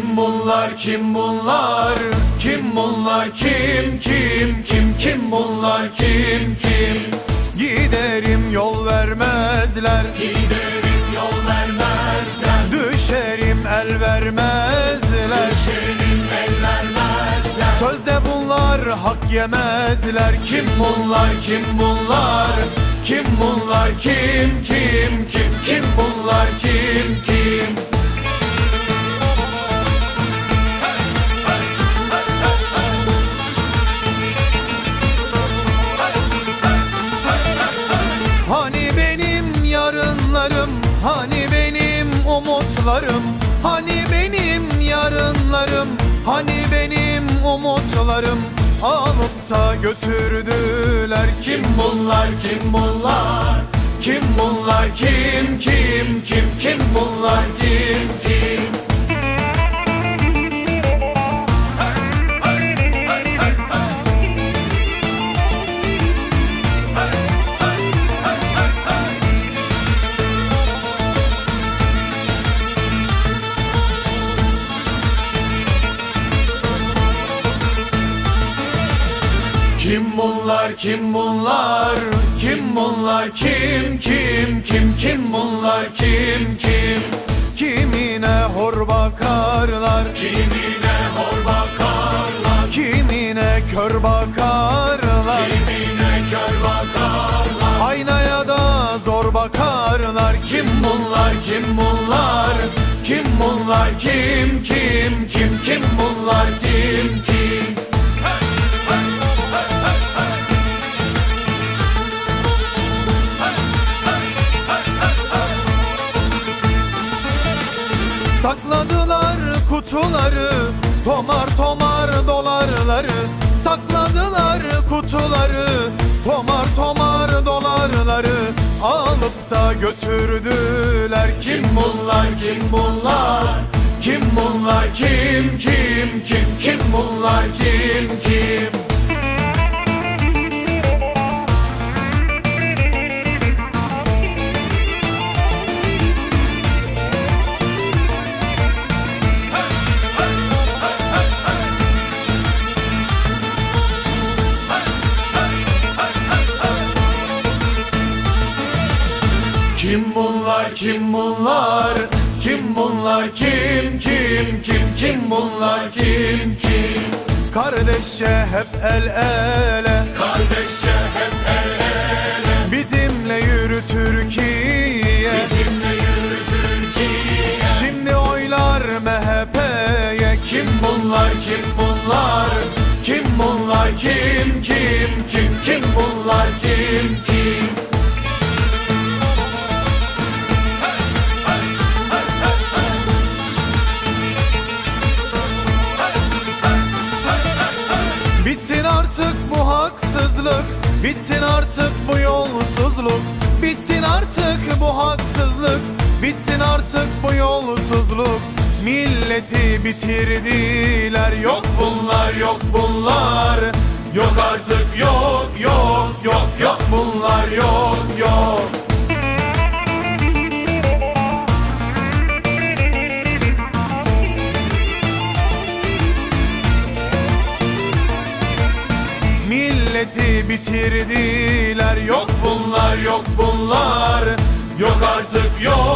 Kim bunlar kim bunlar? Kim bunlar kim kim kim kim bunlar kim kim? Giderim yol vermezler. Giderim yol vermezler. Düşerim el vermezler. Düşerim el vermezler. Sözde bunlar hak yemezler. Kim bunlar kim bunlar? Kim bunlar kim kim kim? Kim bunlar kim kim umutlarım Hani benim yarınlarım Hani benim umutlarım. Alıp da götürdüler. Kim bunlar kim bunlar? Kim bunlar? Kim kim bunlar kim bunlar? Kim bunlar? Kim kim kim kim bunlar? Kim kim? Kimine hor bakarlar? Kimine hor bakarlar? Kimine kör bakarlar? Kimine kör bakarlar? Aynaya da zor bakarlar. Kim bunlar? Kim bunlar? Kim bunlar? Kim kim kim kim bunlar? Kim kim Sakladılar kutuları Tomar tomar dolarları. Sakladılar kutuları Tomar tomar dolarları. Alıp da götürdüler. Kim bunlar kim bunlar? Kim bunlar kim kim kim? Kim bunlar kim kim bunlar kim bunlar? Kim bunlar? Kim kim kim kim bunlar? Kim kim? Kardeşçe hep el ele. Kardeşçe hep el ele. Bizimle yürü Türkiye. Bizimle yürü Türkiye. Şimdi oylar MHP'ye Kim bunlar? Kim bunlar? Kim bunlar? Kim kim kim kim bunlar? Kim kim haksızlık. Bitsin artık bu yolsuzluk. Bitsin artık bu haksızlık. Bitsin artık bu yolsuzluk. Milleti bitirdiler. Yok bunlar yok bunlar. Yok artık yok yok yok yok bunlar yok bitirdiler Yok bunlar yok bunlar. Yok artık yok